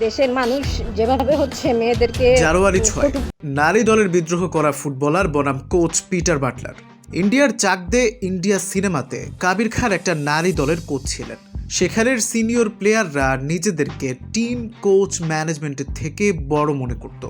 দেশের মানুষ যেভাবে হচ্ছে মেয়েদেরকে জানুয়ারি ছয় নারী দলের বিদ্রোহ করা ফুটবলার বনাম কোচ পিটার বাটলার। ইন্ডিয়ার চাকদে ইন্ডিয়া সিনেমাতে কাবির খান একটা নারী দলের কোচ ছিলেন। সেখানের সিনিয়র প্লেয়াররা নিজেদেরকে টিম কোচ ম্যানেজমেন্টের থেকে বড় মনে করত।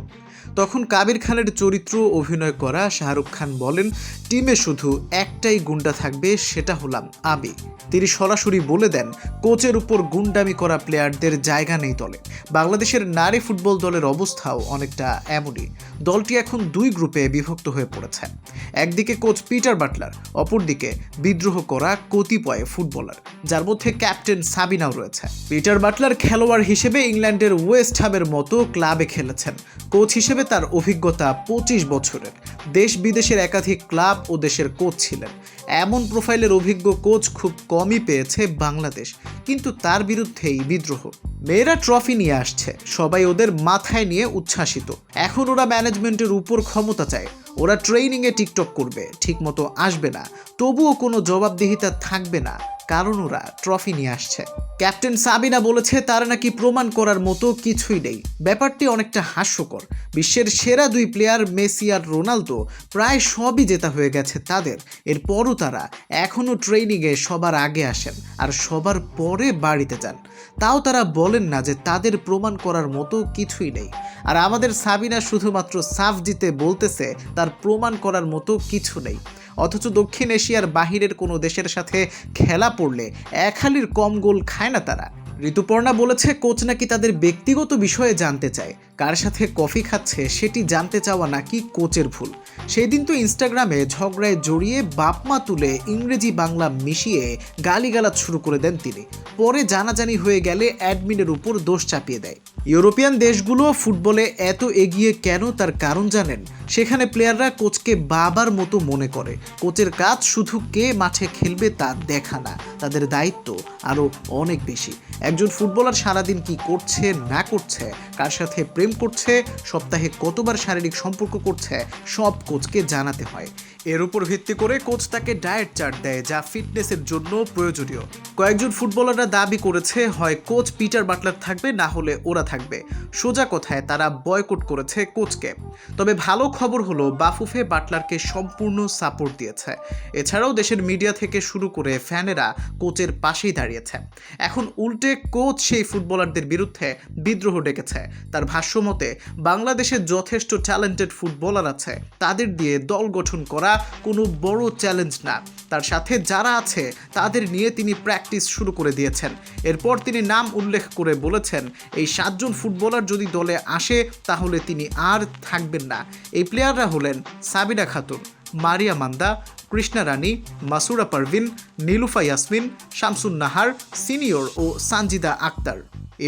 তখন কাবির খানের চরিত্র অভিনয় করা শাহরুখ খান বলেন, টিমে শুধু একটাই গুন্ডা থাকবে, সেটা হলাম আমি। তিনি সরাসরি বলে দেন, কোচের উপর গুন্ডামি করা প্লেয়ারদের জায়গা নেই দলে। বাংলাদেশের নারী ফুটবল দলের অবস্থাও অনেকটা এমনই। দলটি এখন দুই গ্রুপে বিভক্ত হয়ে পড়েছে। একদিকে কোচ পিটার বাটলার, অপরদিকে বিদ্রোহ করা কতিপয় ফুটবলার, যার মধ্যে ক্যাপ্টেন সাবিনাও রয়েছে। পিটার বাটলার খেলোয়াড় হিসেবে ইংল্যান্ডের ওয়েস্ট হ্যামের মতো ক্লাবে খেলেছেন। কোচ হিসেবে তার অভিজ্ঞতা পঁচিশ বছরের। দেশ বিদেশের একাধিক ক্লাব ও দেশের কোচ ছিলেন। এমন প্রোফাইলের অভিজ্ঞ কোচ খুব কমই পেয়েছে বাংলাদেশ, কিন্তু তার বিরুদ্ধেই বিদ্রোহ। মেয়েরা ট্রফি নিয়ে আসছে, সবাই ওদের মাথায় নিয়ে উচ্ছ্বাসিত। এখন ওরা ম্যানেজমেন্টের উপর ক্ষমতা চায়। ওরা ট্রেনিংয়ে টিকটক করবে, ঠিকমতো আসবে না। তবুও কোনো জবাবদিহিতা থাকবে না। কারণ ওরা ট্রফি নিয়ে আসছে। ক্যাপ্টেন সাবিনা বলেছে, তার নাকি প্রমাণ করার মতো কিছুই নেই। ব্যাপারটি অনেকটা হাস্যকর। বিশ্বের সেরা দুই প্লেয়ার মেসি আর রোনালদো প্রায় সবই জেতা হয়ে গেছে তাদের। এরপরও তারা এখনও ট্রেনিংয়ে সবার আগে আসেন আর সবার পরে বাড়িতে যান। তাও তারা বলেন না যে তাদের প্রমাণ করার মতো কিছুই নেই। আর আমাদের সাবিনা শুধুমাত্র সাফ জিতে বলতেছে, তার প্রমাণ করার মতো কিছু নেই। অথচ দক্ষিণ এশিয়ার বাহিরের কোনো দেশের সাথে খেলা পড়লে এক হালির কম গোল খায় না তারা। ঋতুপর্ণা বলেছে, কোচ নাকি তাদের ব্যক্তিগত বিষয়ে জানতে চায়। কার সাথে কফি খাচ্ছে সেটি জানতে চাওয়া নাকি কোচের ভুল? সেই দিন তো ইনস্টাগ্রামে ঝগড়ায় জড়িয়ে বাপমা তুলে ইংরেজি বাংলা মিশিয়ে গালিগালাজ শুরু করে দেন তিনি। পরে জানাজানি হয়ে গেলে অ্যাডমিনের উপর দোষ চাপিয়ে দেয়। ইউরোপিয়ান দেশগুলো ফুটবলে এত এগিয়ে কেন তার কারণ জানেন? সেখানে প্লেয়াররা কোচকে বাবার মতো মনে করে। কোচের কাজ শুধু কে মাঠে খেলবে তা দেখা না, তাদের দায়িত্ব আরও অনেক বেশি। একজন ফুটবলার সারাদিন কি করছে, না করছে, কার সাথে প্রেম করছে, সপ্তাহে কতবার শারীরিক সম্পর্ক করছে, সব কোচকে জানাতে হয়। এর উপর ভিত্তি করে কোচ তাকে ডায়েট চার্ট দেয়, যা ফিটনেসের জন্য প্রয়োজনীয়। কয়েকজন ফুটবলাররা দাবি করেছে, হয় কোচ পিটার বাটলার থাকবে, না হলে ওরা থাকবে। সোজা কথায় তারা বয়কট করেছে কোচকে। তবে ভালো খবর হলো, বাফুফে বাটলারকে সম্পূর্ণ সাপোর্ট দিয়েছে। এছাড়াও দেশের মিডিয়া থেকে শুরু করে ফ্যানেরা কোচের পাশেই দাঁড়িয়েছে। এখন উল্টে কোচ সেই ফুটবলারদের বিরুদ্ধে বিদ্রোহ ডেকেছে। তার ভাষ্য মতে, বাংলাদেশে যথেষ্ট ট্যালেন্টেড ফুটবলার আছে। তাদের দিয়ে দল গঠন করা কোনো বড় চ্যালেঞ্জ না। তার সাথে যারা আছে, তাদের নিয়ে তিনি প্র্যাকটিস শুরু করে দিয়েছেন। এরপর তিনি নাম উল্লেখ করে বলেছেন, এই সাতজন ফুটবলার যদি দলে আসে, তাহলে তিনি আর থাকবেন না। এই প্লেয়াররা হলেন সাবিনা খাতুন, মারিয়া মান্দা, কৃষ্ণা রানী, মাসুরা পারভিন, নীলুফা ইয়াসমিন, শামসুন নাহার, সিনিয়র ও সানজিদা আক্তার।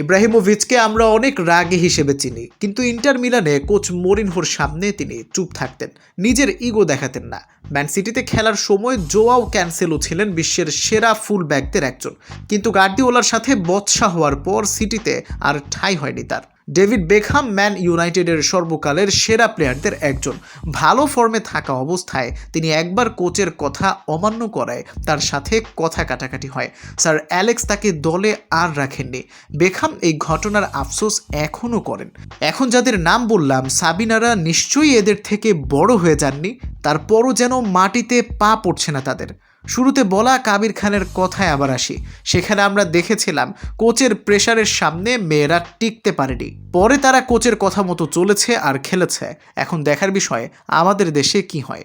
ইব্রাহিমোভিচকে আমরা অনেক রাগী হিসেবে চিনি, কিন্তু ইন্টার মিলানে কোচ মরিনহোর সামনে তিনি চুপ থাকতেন, নিজের ইগো দেখাতেন না। ম্যান সিটিতে খেলার সময় জোয়াও ক্যান্সেলও ছিলেন বিশ্বের সেরা ফুল ব্যাকদের একজন, কিন্তু গার্দিওলার সাথে বৎসা হওয়ার পর সিটিতে আর ঠাঁই হয়নি তার। ডেভিড বেকহাম ম্যান ইউনাইটেডের সর্বকালের সেরা প্লেয়ারদের একজন। ভালো ফর্মে থাকা অবস্থায় তিনি একবার কোচের কথা অমান্য করায় তার সাথে কথা কাটাকাটি হয়। স্যার অ্যালেক্স তাকে দলে আর রাখেননি। বেকহাম এই ঘটনার আফসোস এখনও করেন। এখন যাদের নাম বললাম, সাবিনারা নিশ্চয়ই এদের থেকে বড় হয়ে যাননি। তারপরও যেন মাটিতে পা পড়ছে না তাদের। শুরুতে বলা কাবির খানের কথায় আবার আসি। সেখানে আমরা দেখেছিলাম, কোচের প্রেশারের সামনে মেয়েরা টিকতে পারেনি। পরে তারা কোচের কথা মতো চলেছে আর খেলেছে। এখন দেখার বিষয়ে, আমাদের দেশে কি হয়?